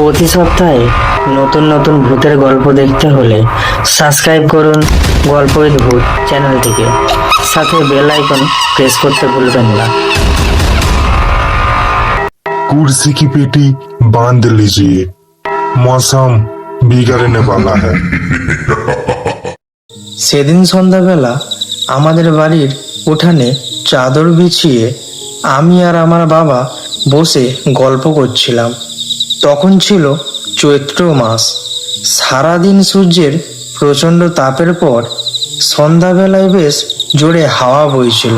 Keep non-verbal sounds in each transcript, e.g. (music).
প্রতি সপ্তাহে নতুন নতুন ভূতের গল্প দেখতে হলে সাবস্ক্রাইব করুন গল্প উইথ ভূত চ্যানেলটিকে সাথে বেল আইকন প্রেস করতে ভুলবেন না कुर्सी की पेटी बांध लीजिए मौसम बिगड़ने वाला है সেদিন সন্ধ্যাবেলা আমাদের বাড়ির উঠানে চাদর বিছিয়ে আমি আর আমার বাবা বসে গল্প করছিলাম তখন ছিল চৈত্র মাস। সারাদিন সূর্যের প্রচণ্ড তাপের পর সন্ধ্যাবেলায় বেশ জোরে হাওয়া বইছিল।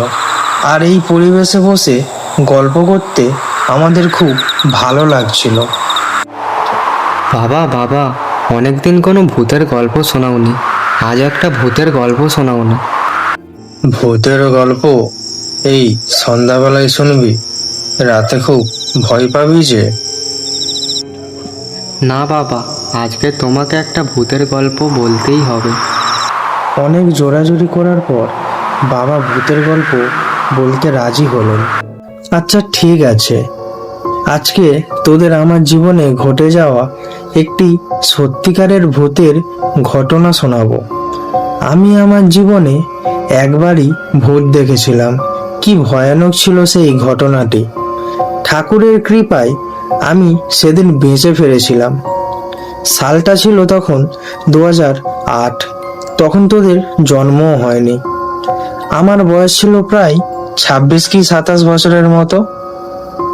আর এই পরিবেশে বসে গল্প করতে আমাদের খুব ভালো লাগছিল। বাবা বাবা অনেকদিন কোনো ভূতের গল্প শোনাওনি। আজ একটা ভূতের গল্প শোনাও না ভূতের গল্প? এই সন্ধ্যাবেলায় শুনবি? রাতে খুব ভয় পাবি যে। না বাবা, আজকে তোমাকে একটা ভূতের গল্প বলতেই হবে। অনেক জোরাজুরি করার পর বাবা ভূতের গল্প বলতে রাজি হলেন। আচ্ছা ঠিক আছে। আজকে তোদের আমার জীবনে ঘটে যাওয়া একটি সত্যিকারের ভূতের ঘটনা শোনাবো। আমি আমার জীবনে একবারই ভূত দেখেছিলাম। কি ভয়ানক ছিল সেই ঘটনাটি। ঠাকুরের কৃপায় আমি সেদিন বেঁচে ফিরেছিলাম। সালটা ছিল তখন দু আট। তখন তোদের জন্মও হয়নি। আমার বয়স ছিল প্রায় ছাব্বিশ কি সাতাশ বছরের মতো।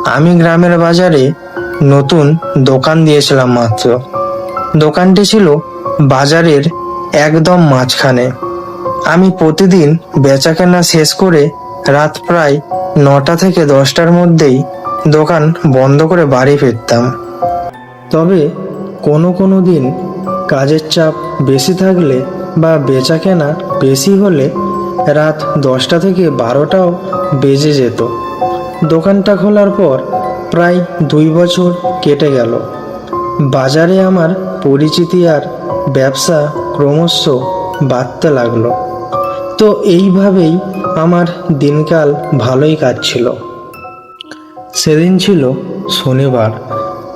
আমি গ্রামের বাজারে নতুন দোকান দিয়েছিলাম মাত্র। দোকানটি ছিল বাজারের একদম মাঝখানে। আমি প্রতিদিন বেচাকেনা শেষ করে রাত প্রায় নটা থেকে দশটার মধ্যেই দোকান বন্ধ করে বাড়ি ফিরতাম। তবে কোনো কোনো দিন কাজের চাপ বেশি থাকলে বা বেচা কেনা বেশি হলে রাত দশটা থেকে বারোটাও বেজে যেত। দোকানটা খোলার পর প্রায় দুই বছর কেটে গেল। বাজারে আমার পরিচিতি আর ব্যবসা ক্রমশ বাড়তে লাগল। তো এইভাবেই আমার দিনকাল ভালোই কাটছিল। সেদিন ছিল শনিবার।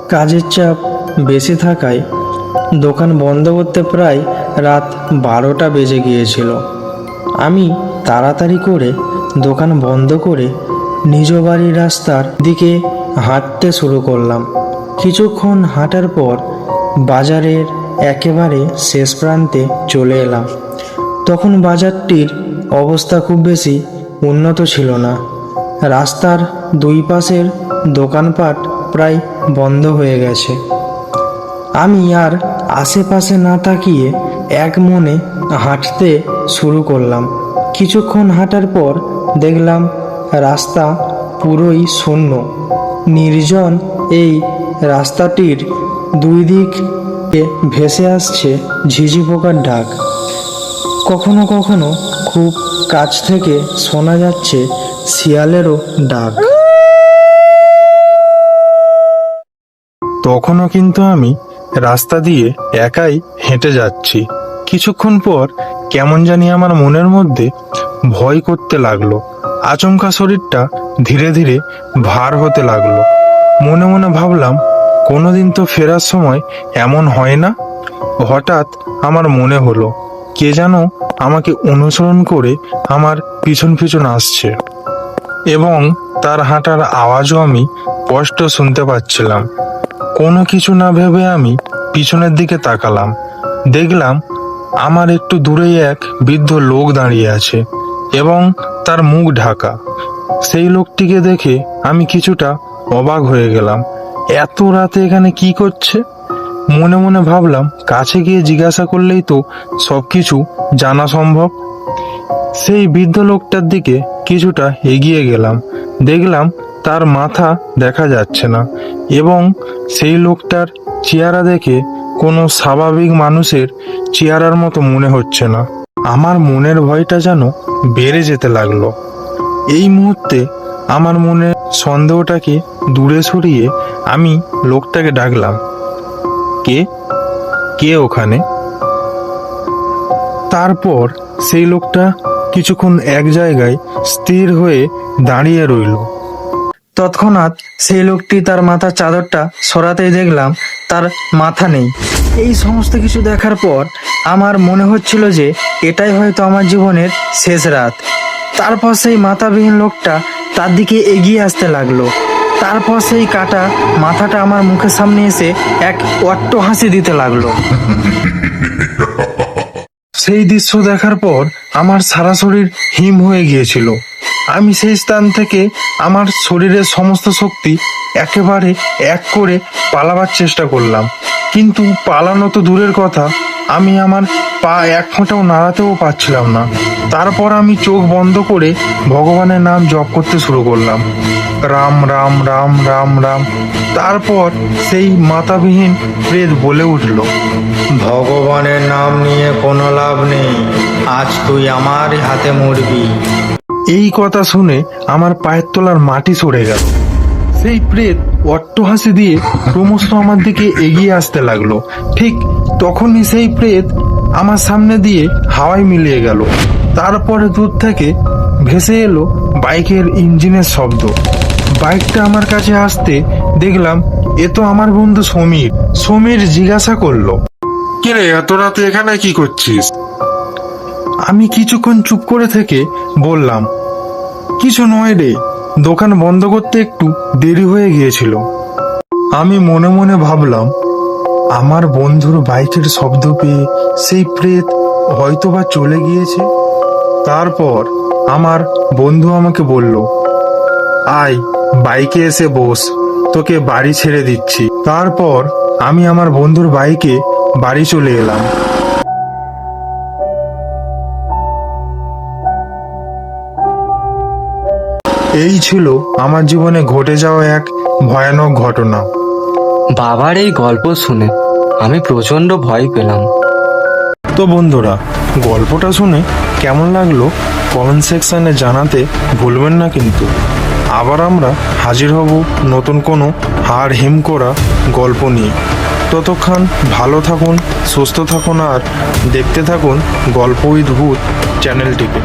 কাজের চাপ বেশি থাকায় দোকান বন্ধ করতে প্রায় রাত বারোটা বেজে গিয়েছিল। আমি তাড়াতাড়ি করে দোকান বন্ধ করে নিজ বাড়ির রাস্তার দিকে হাঁটতে শুরু করলাম। কিছুক্ষণ হাঁটার পর বাজারের একেবারে শেষ প্রান্তে চলে এলাম। তখন বাজারটির অবস্থা খুব বেশি উন্নত ছিল না। রাস্তার দুই পাশের দোকানপাট প্রায় বন্ধ হয়ে গেছে। আমি আর আশেপাশে না তাকিয়ে এক মনে হাঁটতে শুরু করলাম। কিছুক্ষণ হাঁটার পর দেখলাম রাস্তা পুরোই শূন্য। নির্জন এই রাস্তাটির দুই দিক ভেসে আসছে ঝিঝি পোকার ডাক। কখনো কখনো খুব কাছ থেকে শোনা যাচ্ছে শিয়ালেরও ডাক। তখনও কিন্তু আমি রাস্তা দিয়ে একাই হেঁটে যাচ্ছি। কিছুক্ষণ পর কেমন জানি আমার মনের মধ্যে ভয় করতে লাগল। আচমকা শরীরটা ধীরে ধীরে ভার হতে লাগল। মনে মনে ভাবলাম, কোনোদিন তো ফেরার সময় এমন হয় না? হঠাৎ আমার মনে হলো, কে যেন আমাকে অনুসরণ করে আমার পিছন পিছন আসছে। এবং তার হাঁটার আওয়াজও আমি স্পষ্ট শুনতে পাচ্ছিলাম। কোনো কিছু না ভেবে আমি পিছনের দিকে তাকালাম। দেখলাম আমার একটু দূরেই এক বৃদ্ধ লোক দাঁড়িয়ে আছে এবং তার মুখ ঢাকা। সেই লোকটিকে দেখে আমি কিছুটা অবাক হয়ে গেলাম। এত রাতে এখানে কি করছে? মনে মনে ভাবলাম, কাছে গিয়ে জিজ্ঞাসা করলেই তো সব কিছু জানা সম্ভব। সেই বৃদ্ধ লোকটার দিকে কিছুটা এগিয়ে গেলাম। দেখলাম তার মাথা দেখা যাচ্ছে না এবং সেই লোকটার চেহারা দেখে কোনো স্বাভাবিক মানুষের চেহারার মতো মনে হচ্ছে না। আমার মনের ভয়টা যেন বেড়ে যেতে লাগল। এই মুহূর্তে আমার মনে সন্দেহটাকে দূরে সরিয়ে আমি লোকটাকে ডাকলাম, কে? কে ওখানে? তারপর সেই লোকটা কিছুক্ষণ এক জায়গায় স্থির হয়ে দাঁড়িয়ে রইল। তৎক্ষণাৎ সেই লোকটি তার মাথার চাদরটা সরাতেই দেখলাম তার মাথা নেই। এই সমস্ত কিছু দেখার পর আমার মনে হচ্ছিল যে এটাই হয়তো আমার জীবনের শেষ রাত। তারপর সেই মাথাবিহীন লোকটা তার দিকে এগিয়ে আসতে লাগল। তারপর সেই কাটা মাথাটা আমার মুখের সামনে এসে এক অট্ট হাসি দিতে লাগল। (laughs) সেই দৃশ্য দেখার পর আমার সারা শরীর হিম হয়ে গিয়েছিল। আমি সেই স্থান থেকে আমার শরীরের সমস্ত শক্তি একেবারে এক করে পালাবার চেষ্টা করলাম। কিন্তু পালানো তো দূরের কথা, আমি আমার পা এক ফোঁটাও নাড়াতেও পারছিলাম না। তারপর আমি চোখ বন্ধ করে ভগবানের নাম জপ করতে শুরু করলাম। রাম রাম রাম রাম রাম। তারপর সেই মাতাবিহীন প্রেত বলে উঠল ভগবানের নাম নিয়ে কোনো লাভ নেই। আজ তুই আমার হাতে মরবি। এই কথা শুনে আমার পায়ের তলার মাটি সরে গেল। সেই প্রেত অট্টহাসি দিয়ে ক্রমশ আমার দিকে এগিয়ে আসতে লাগল। ঠিক তখনই সেই প্রেত আমার সামনে দিয়ে হাওয়ায় মিলিয়ে গেল। তারপরে দূর থেকে ভেসে এলো বাইকের ইঞ্জিনের শব্দ। বাইকটা আমার কাছে আসতে দেখলাম এ তো আমার বন্ধু সমীর। সমীর জিজ্ঞাসা করল কিরে এত রাতে এখানে কি করছিস? আমি কিছুক্ষণ চুপ করে থেকে বললাম কিছু নয় রে দোকান বন্ধ করতে একটু দেরি হয়ে গিয়েছিল। আমি মনে মনে ভাবলাম আমার বন্ধুর বাইকের শব্দ পেয়ে সেই প্রেত হয়তোবা চলে গিয়েছে। তারপর আমার বন্ধু আমাকে বলল আয় বাইকে এসে বস তোকে বাড়ি ছেড়ে দিচ্ছি। তারপর আমি আমার বন্ধুর বাইকে বাড়ি চলে এলাম। এই ছিল আমার জীবনে ঘটে যাওয়া এক ভয়ানক ঘটনা। বাবার এই গল্প শুনে আমি প্রচণ্ড ভয় পেলাম। তো বন্ধুরা গল্পটা শুনে কেমন লাগল? কমেন্ট সেকশনে জানাতে ভুলবেন না কিন্তু। আবার আমরা হাজির হব নতুন কোনো হাড় হিম করা গল্প নিয়ে। ততক্ষণ ভালো থাকুন, সুস্থ থাকুন আর দেখতে থাকুন গল্প উইথ ভূত চ্যানেলটিকে।